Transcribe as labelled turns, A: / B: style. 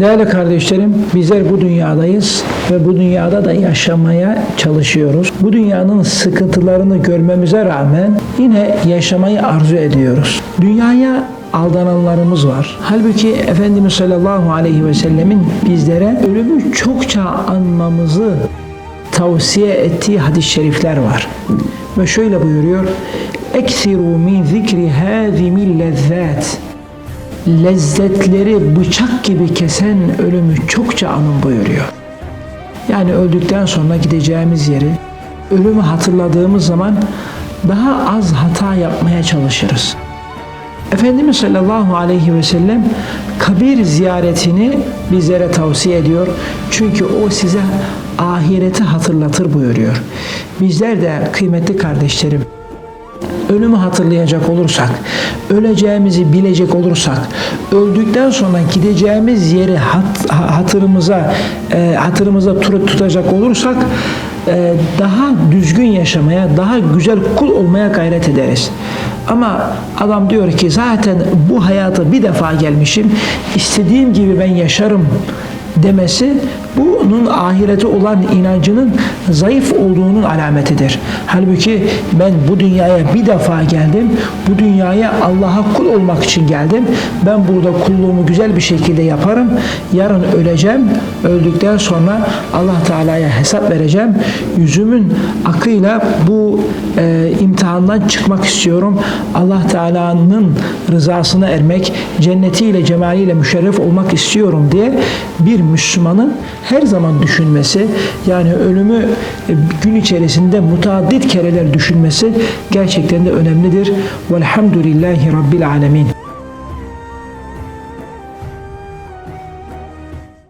A: Değerli kardeşlerim, bizler bu dünyadayız ve bu dünyada da yaşamaya çalışıyoruz. Bu dünyanın sıkıntılarını görmemize rağmen yine yaşamayı arzu ediyoruz. Dünyaya aldananlarımız var. Halbuki Efendimiz sallallahu aleyhi ve sellemin bizlere ölümü çokça anmamızı tavsiye ettiği hadis-i şerifler var. Ve şöyle buyuruyor. Eksiru min zikri hâzimil lezzât lezzetleri bıçak gibi kesen ölümü çokça anın buyuruyor. Yani öldükten sonra gideceğimiz yeri, ölümü hatırladığımız zaman daha az hata yapmaya çalışırız. Efendimiz sallallahu aleyhi ve sellem kabir ziyaretini bizlere tavsiye ediyor. Çünkü o size ahireti hatırlatır buyuruyor. Bizler de kıymetli kardeşlerim ölümü hatırlayacak olursak, öleceğimizi bilecek olursak, öldükten sonra gideceğimiz yeri hat, hatırımıza e, hatırımıza tut- tutacak olursak e, daha düzgün yaşamaya, daha güzel kul olmaya gayret ederiz. Ama adam diyor ki zaten bu hayata bir defa gelmişim, istediğim gibi ben yaşarım demesi bunun ahirete olan inancının zayıf olduğunun alametidir. Halbuki ben bu dünyaya bir defa geldim. Bu dünyaya Allah'a kul olmak için geldim. Ben burada kulluğumu güzel bir şekilde yaparım. Yarın öleceğim. Öldükten sonra Allah Teala'ya hesap vereceğim. Yüzümün akıyla bu e, imtihandan çıkmak istiyorum. Allah Teala'nın rızasına ermek, cennetiyle, cemaliyle müşerref olmak istiyorum diye bir Müslümanın her zaman düşünmesi, yani ölümü e, gün içerisinde mutaaddit kereler düşünmesi gerçekten de önemlidir. Velhamdülillahi Rabbil Alemin.